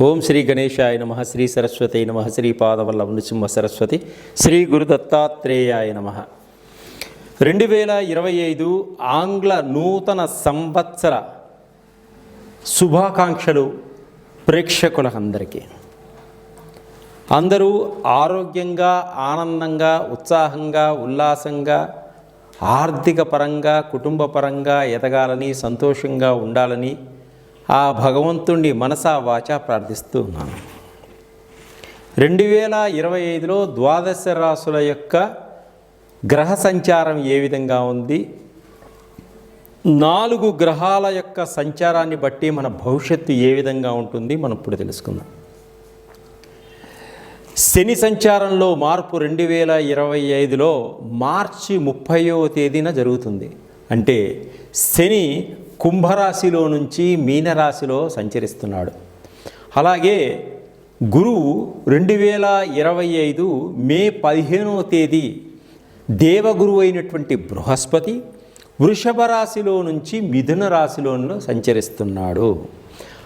ఓం శ్రీ గణేశాయ నమ శ్రీ సరస్వతి నమ శ్రీ పాదవల్లభ నృసింహ సరస్వతి శ్రీ గురు దత్తాత్రేయాయ నమ. రెండు వేల ఇరవై ఐదు ఆంగ్ల నూతన సంవత్సర శుభాకాంక్షలు ప్రేక్షకులందరికీ. అందరూ ఆరోగ్యంగా ఆనందంగా ఉత్సాహంగా ఉల్లాసంగా ఆర్థిక పరంగా కుటుంబ పరంగా ఎదగాలని సంతోషంగా ఉండాలని ఆ భగవంతుణ్ణి మనసా వాచా ప్రార్థిస్తూ ఉన్నాను రెండు వేల ఇరవై ఐదులో ద్వాదశ రాసుల యొక్క గ్రహ సంచారం ఏ విధంగా ఉంది? నాలుగు గ్రహాల యొక్క సంచారాన్ని బట్టి మన భవిష్యత్తు ఏ విధంగా ఉంటుంది? మనం ఇప్పుడు తెలుసుకుందాం. శని సంచారంలో మార్పు రెండు వేల ఇరవై ఐదులో మార్చి ముప్పైవ తేదీన జరుగుతుంది. అంటే శని కుంభరాశిలో నుంచి మీనరాశిలో సంచరిస్తున్నాడు. అలాగే గురువు రెండు వేల ఇరవై ఐదు మే పదిహేనవ తేదీ దేవగురువు అయినటువంటి బృహస్పతి వృషభ రాశిలో నుంచి మిథున రాశిలో సంచరిస్తున్నాడు.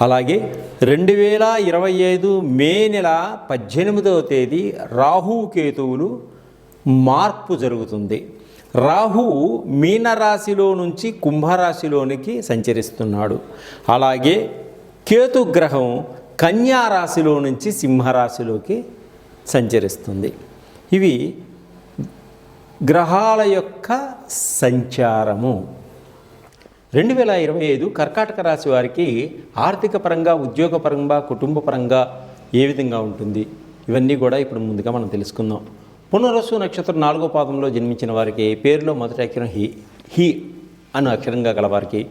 అలాగే రెండు వేల ఇరవై ఐదు మే నెల పద్దెనిమిదవ తేదీ రాహు కేతువులు మార్పు జరుగుతుంది. రాహు మీనరాశిలో నుంచి కుంభరాశిలోనికి సంచరిస్తున్నాడు. అలాగే కేతు గ్రహం కన్యా రాశిలో నుంచి సింహరాశిలోకి సంచరిస్తుంది. ఇవి గ్రహాల యొక్క సంచారము. రెండు వేల ఇరవై ఐదు కర్కాటక రాశి వారికి ఆర్థిక పరంగా ఉద్యోగపరంగా కుటుంబ పరంగా ఏ విధంగా ఉంటుంది? ఇవన్నీ కూడా ఇప్పుడు ముందుగా మనం తెలుసుకుందాం. పునరసు నక్షత్రం నాలుగో పాదంలో జన్మించిన వారికి పేరులో మొదటి అక్షరం హి హి అను అక్షరంగా గలవారికి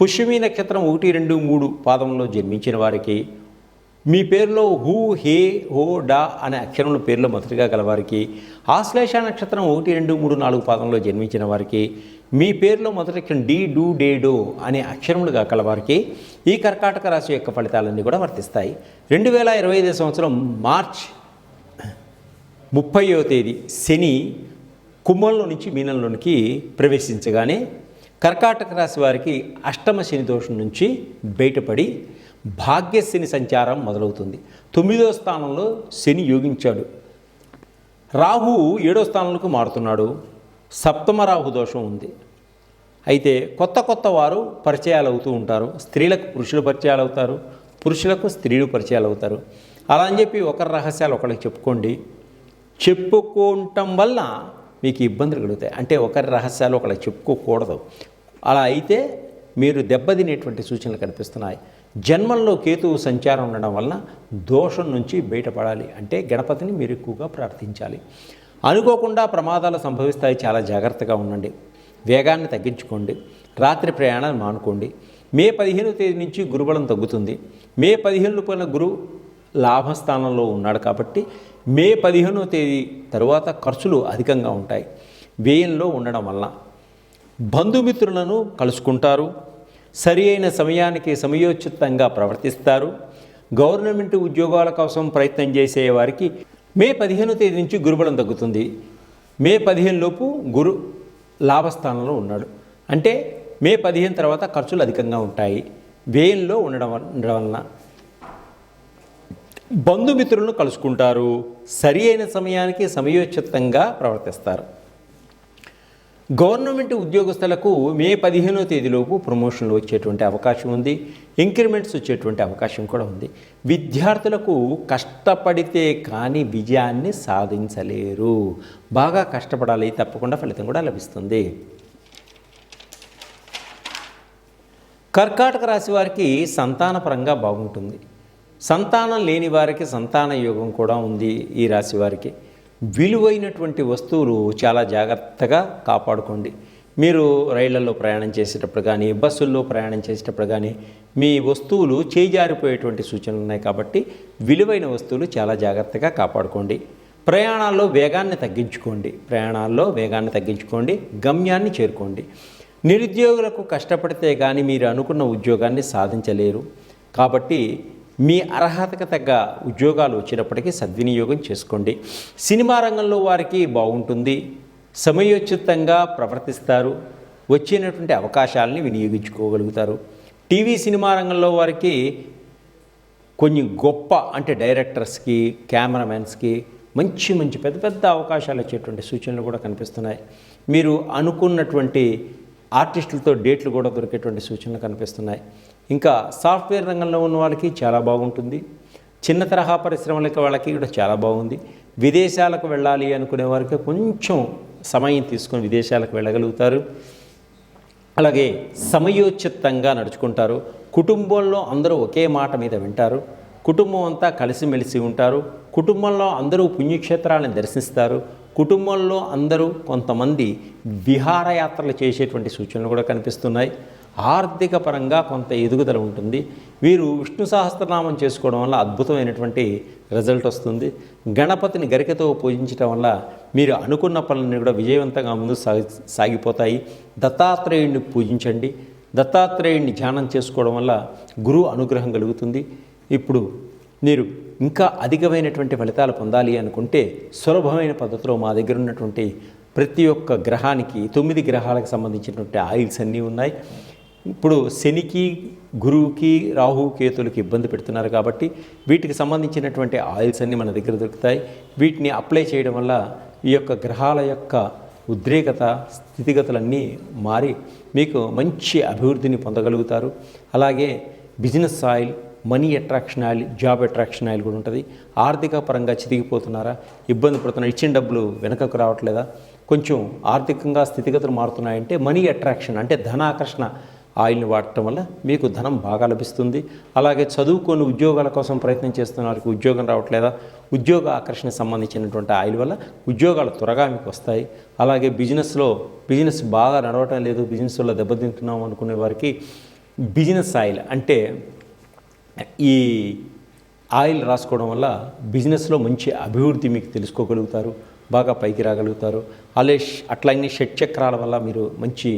పుష్యమి నక్షత్రం ఒకటి రెండు మూడు పాదంలో జన్మించిన వారికి. మీ పేరులో హూ హే హో డా అనే అక్షరములు పేర్లో మొదటిగా గలవారికి ఆశ్లేష నక్షత్రం ఒకటి రెండు మూడు నాలుగు పాదంలో జన్మించిన వారికి. మీ పేరులో మొదటి అక్షరం డి డూ డే డో అనే అక్షరములుగా కలవారికి ఈ కర్కాటక రాశి యొక్క ఫలితాలన్నీ కూడా వర్తిస్తాయి. రెండు వేల ఇరవై ఐదు సంవత్సరం మార్చ్ ముప్పయో తేదీ శని కుంభంలో నుంచి మీనంలోనికి ప్రవేశించగానే కర్కాటక రాశి వారికి అష్టమ శని దోషం నుంచి బయటపడి భాగ్యశని సంచారం మొదలవుతుంది. తొమ్మిదో స్థానంలో శని యోగించాడు. రాహు ఏడో స్థానంలోకి మారుతున్నాడు. సప్తమ రాహు దోషం ఉంది. అయితే కొత్త కొత్త వారు పరిచయాలు అవుతూ ఉంటారు. స్త్రీలకు పురుషులు పరిచయాలు అవుతారు పురుషులకు స్త్రీలు పరిచయాలు అవుతారు అలా అని చెప్పి ఒకరి రహస్యాలు ఒకరికి చెప్పుకోండి. చెప్పుకోవటం వల్ల మీకు ఇబ్బందులు కలుగుతాయి. అంటే ఒకరి రహస్యాలు ఒకరికి చెప్పుకోకూడదు. అలా అయితే మీరు దెబ్బతినేటువంటి సూచనలు కనిపిస్తున్నాయి. జన్మంలో కేతువు సంచారం ఉండడం వల్ల దోషం నుంచి బయటపడాలి. అంటే గణపతిని మీరు ఎక్కువగా ప్రార్థించాలి. అనుకోకుండా ప్రమాదాలు సంభవిస్తాయి. చాలా జాగ్రత్తగా ఉండండి. వేగాన్ని తగ్గించుకోండి. రాత్రి ప్రయాణాలు మానుకోండి. మే పదిహేను తేదీ నుంచి గురుబలం తగ్గుతుంది. మే పదిహేను పైన గురు లాభస్థానంలో ఉన్నాడు కాబట్టి మే పదిహేనో తేదీ తరువాత ఖర్చులు అధికంగా ఉంటాయి. వ్యయంలో ఉండడం వల్ల బంధుమిత్రులను కలుసుకుంటారు. సరి అయిన సమయానికి సమయోచితంగా ప్రవర్తిస్తారు. గవర్నమెంట్ ఉద్యోగాల కోసం ప్రయత్నం చేసే వారికి మే పదిహేనో తేదీ నుంచి గురుబలం తగ్గుతుంది. మే పదిహేను లోపు గురు లాభస్థానంలో ఉన్నాడు. అంటే మే పదిహేను తర్వాత ఖర్చులు అధికంగా ఉంటాయి. వ్యయంలో ఉండడం ఉండడం వలన బంధుమిత్రులను కలుసుకుంటారు. సరి అయిన సమయానికి సమయోచితంగా ప్రవర్తిస్తారు. గవర్నమెంట్ ఉద్యోగస్తులకు మే పదిహేనో తేదీలోపు ప్రమోషన్లు వచ్చేటువంటి అవకాశం ఉంది. ఇంక్రిమెంట్స్ వచ్చేటువంటి అవకాశం కూడా ఉంది. విద్యార్థులకు కష్టపడితే కానీ విజయాన్ని సాధించలేరు. బాగా కష్టపడాలి తప్పకుండా ఫలితం కూడా లభిస్తుంది. కర్కాటక రాశి వారికి సంతానపరంగా బాగుంటుంది. సంతానం లేని వారికి సంతాన యోగం కూడా ఉంది ఈ రాశి వారికి. విలువైనటువంటి వస్తువులు చాలా జాగ్రత్తగా కాపాడుకోండి. మీరు రైళ్ళలో ప్రయాణం చేసేటప్పుడు కానీ బస్సుల్లో ప్రయాణం చేసేటప్పుడు కానీ మీ వస్తువులు చేజారిపోయేటువంటి సూచనలు ఉన్నాయి కాబట్టి విలువైన వస్తువులు చాలా జాగ్రత్తగా కాపాడుకోండి. ప్రయాణాల్లో వేగాన్ని తగ్గించుకోండి. ప్రయాణాల్లో వేగాన్ని తగ్గించుకోండి. గమ్యాన్ని చేరుకోండి. నిరుద్యోగులకు కష్టపడితే కానీ మీరు అనుకున్న ఉద్యోగాన్ని సాధించలేరు. కాబట్టి మీ అర్హతకు తగ్గ ఉద్యోగాలు వచ్చినప్పటికీ సద్వినియోగం చేసుకోండి. సినిమా రంగంలో వారికి బాగుంటుంది. సమయోచితంగా ప్రవర్తిస్తారు. వచ్చినటువంటి అవకాశాలని వినియోగించుకోగలుగుతారు. టీవీ సినిమా రంగంలో వారికి కొన్ని గొప్ప అంటే డైరెక్టర్స్కి కెమెరామెన్స్కి మంచి మంచి పెద్ద పెద్ద అవకాశాలు వచ్చేటువంటి సూచనలు కూడా కనిపిస్తున్నాయి. మీరు అనుకున్నటువంటి ఆర్టిస్టులతో డేట్లు కూడా దొరికేటువంటి సూచనలు కనిపిస్తున్నాయి. ఇంకా సాఫ్ట్వేర్ రంగంలో ఉన్న వాళ్ళకి చాలా బాగుంటుంది. చిన్న తరహా పరిశ్రమలకి వాళ్ళకి కూడా చాలా బాగుంది. విదేశాలకు వెళ్ళాలి అనుకునే వారికి కొంచెం సమయం తీసుకొని విదేశాలకు వెళ్ళగలుగుతారు. అలాగే సమయోచితంగా నడుచుకుంటారు. కుటుంబంలో అందరూ ఒకే మాట మీద వింటారు. కుటుంబం అంతా కలిసిమెలిసి ఉంటారు. కుటుంబంలో అందరూ పుణ్యక్షేత్రాలను దర్శిస్తారు. కుటుంబంలో అందరూ కొంతమంది విహారయాత్రలు చేసేటువంటి సూచనలు కూడా కనిపిస్తున్నాయి. ఆర్థిక పరంగా కొంత ఎదుగుదల ఉంటుంది. వీరు విష్ణు సహస్రనామం చేసుకోవడం వల్ల అద్భుతమైనటువంటి రిజల్ట్ వస్తుంది. గణపతిని గరికతో పూజించడం వల్ల మీరు అనుకున్న పనులన్నీ కూడా విజయవంతంగా ముందు సాగి సాగిపోతాయి. దత్తాత్రేయుడిని పూజించండి. దత్తాత్రేయుడిని ధ్యానం చేసుకోవడం వల్ల గురువు అనుగ్రహం కలుగుతుంది. ఇప్పుడు మీరు ఇంకా అధికమైనటువంటి ఫలితాలు పొందాలి అనుకుంటే సులభమైన పద్ధతిలో మా దగ్గర ఉన్నటువంటి ప్రతి ఒక్క గ్రహానికి తొమ్మిది గ్రహాలకు సంబంధించినటువంటి ఆయిల్స్ అన్నీ ఉన్నాయి. ఇప్పుడు శనికి గురువుకి రాహు కేతులకి ఇబ్బంది పెడుతున్నారు కాబట్టి వీటికి సంబంధించినటువంటి ఆయిల్స్ అన్నీ మన దగ్గర దొరుకుతాయి. వీటిని అప్లై చేయడం వల్ల ఈ యొక్క గ్రహాల యొక్క ఉద్రేకత స్థితిగతులన్నీ మారి మీకు మంచి అభివృద్ధిని పొందగలుగుతారు. అలాగే business oil money attraction oil job attraction oil కూడా ఉంటుంది. ఆర్థిక పరంగా చితికిపోతున్నారా ఇబ్బంది పడుతున్నారు ఇచ్చిన డబ్బులు వెనకకు రావట్లేదా? కొంచెం ఆర్థికంగా స్థితిగతులు మారుతున్నాయంటే మనీ అట్రాక్షన్ అంటే ధనాకర్షణ ఆయిల్ని వాడటం వల్ల మీకు ధనం బాగా లభిస్తుంది. అలాగే చదువుకొని ఉద్యోగాల కోసం ప్రయత్నం చేస్తున్న వారికి ఉద్యోగం రావట్లేదా? ఉద్యోగ ఆకర్షణకు సంబంధించినటువంటి ఆయిల్ వల్ల ఉద్యోగాలు త్వరగా మీకు వస్తాయి. అలాగే బిజినెస్లో బిజినెస్ బాగా నడవటం లేదు బిజినెస్లో దెబ్బతింటున్నాం అనుకునే వారికి బిజినెస్ ఆయిల్ అంటే ఈ ఆయిల్ రాసుకోవడం వల్ల బిజినెస్లో మంచి అభివృద్ధి మీకు తెలుసుకోగలుగుతారు బాగా పైకి రాగలుగుతారు. అలాగే అట్లాగే షట్ చక్రాల వల్ల మీరు మంచి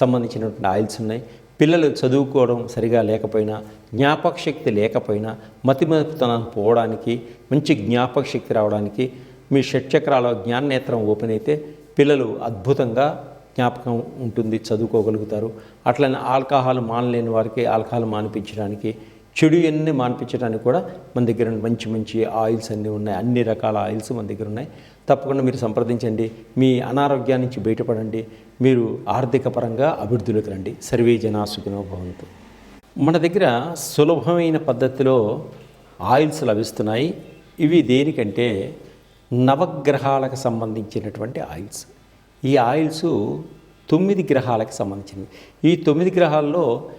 సంబంధించినటువంటి ఆయిల్స్ ఉన్నాయి. పిల్లలు చదువుకోవడం సరిగా లేకపోయినా జ్ఞాపక శక్తి లేకపోయినా మతిమరుపుతనం పోవడానికి మంచి జ్ఞాపక శక్తి రావడానికి మీ షట్ చక్రాల జ్ఞాననేత్రం ఓపెన్ అయితే పిల్లలు అద్భుతంగా జ్ఞాపకం ఉంటుంది చదువుకోగలుగుతారు. అట్లనే ఆల్కహాల్ మానలేని వారికి ఆల్కహాల్ మానిపించడానికి చెడు ఎన్ని మానిపించడానికి కూడా మన దగ్గర మంచి మంచి ఆయిల్స్ అన్నీ ఉన్నాయి. అన్ని రకాల ఆయిల్స్ మన దగ్గర ఉన్నాయి. తప్పకుండా మీరు సంప్రదించండి. మీ అనారోగ్యాన్ని నుంచి బయటపడండి. మీరు ఆర్థిక పరంగా అభివృద్ధిలోకి రండి. సర్వే జనాసుకునో భవంతు. మన దగ్గర సులభమైన పద్ధతిలో ఆయిల్స్ లభిస్తున్నాయి. ఇవి దేనికంటే నవగ్రహాలకు సంబంధించినటువంటి ఆయిల్స్. ఈ ఆయిల్స్ తొమ్మిది గ్రహాలకు సంబంధించినవి. ఈ తొమ్మిది గ్రహాల్లో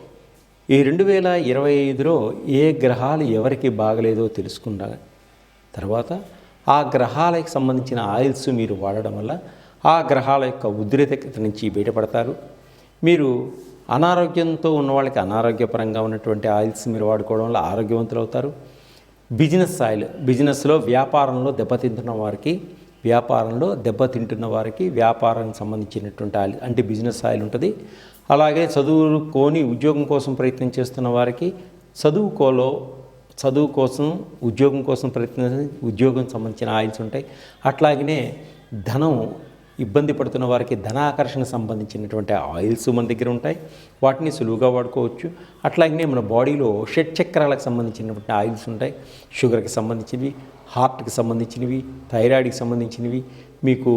ఈ రెండు వేల ఇరవై ఐదులో ఏ గ్రహాలు ఎవరికి బాగలేదో తెలుసుకున్న తర్వాత ఆ గ్రహాలకు సంబంధించిన ఆయిల్స్ మీరు వాడడం వల్ల ఆ గ్రహాల యొక్క ఉద్రిక్తత నుంచి బయటపడతారు. మీరు అనారోగ్యంతో ఉన్న వాళ్ళకి అనారోగ్యపరంగా ఉన్నటువంటి ఆయిల్స్ మీరు వాడుకోవడం వల్ల ఆరోగ్యవంతులు అవుతారు బిజినెస్ ఆయిల్ బిజినెస్లో వ్యాపారంలో దెబ్బతింటున్న వారికి వ్యాపారంలో దెబ్బతింటున్న వారికి వ్యాపారానికి సంబంధించినటువంటి ఆయిల్ అంటే బిజినెస్ ఆయిల్ ఉంటుంది. అలాగే చదువుకొని ఉద్యోగం కోసం ప్రయత్నం చేస్తున్న వారికి చదువుకోలో చదువు కోసం ఉద్యోగం కోసం ప్రయత్నం ఉద్యోగం సంబంధించిన ఆయిల్స్ ఉంటాయి. అట్లాగనే ధనం ఇబ్బంది పడుతున్న వారికి ధనాకర్షణ సంబంధించినటువంటి ఆయిల్స్ మన దగ్గర ఉంటాయి. వాటిని సులువుగా వాడుకోవచ్చు. అట్లాగనే మన బాడీలో షట్ చక్రాలకు సంబంధించినటువంటి ఆయిల్స్ ఉంటాయి. షుగర్కి సంబంధించినవి హార్ట్కి సంబంధించినవి థైరాయిడ్కి సంబంధించినవి. మీకు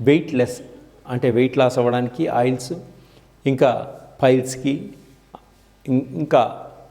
వెయిట్ లెస్ అంటే వెయిట్ లాస్ అవ్వడానికి ఆయిల్స్ ఇంకా పైల్స్కి ఇంకా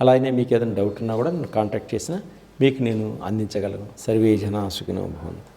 అలాగే మీకు ఏదైనా డౌట్ ఉన్నా కూడా నన్ను కాంటాక్ట్ చేసినా మీకు నేను అందించగలను. సర్వే జన సుఖినో భవంతు.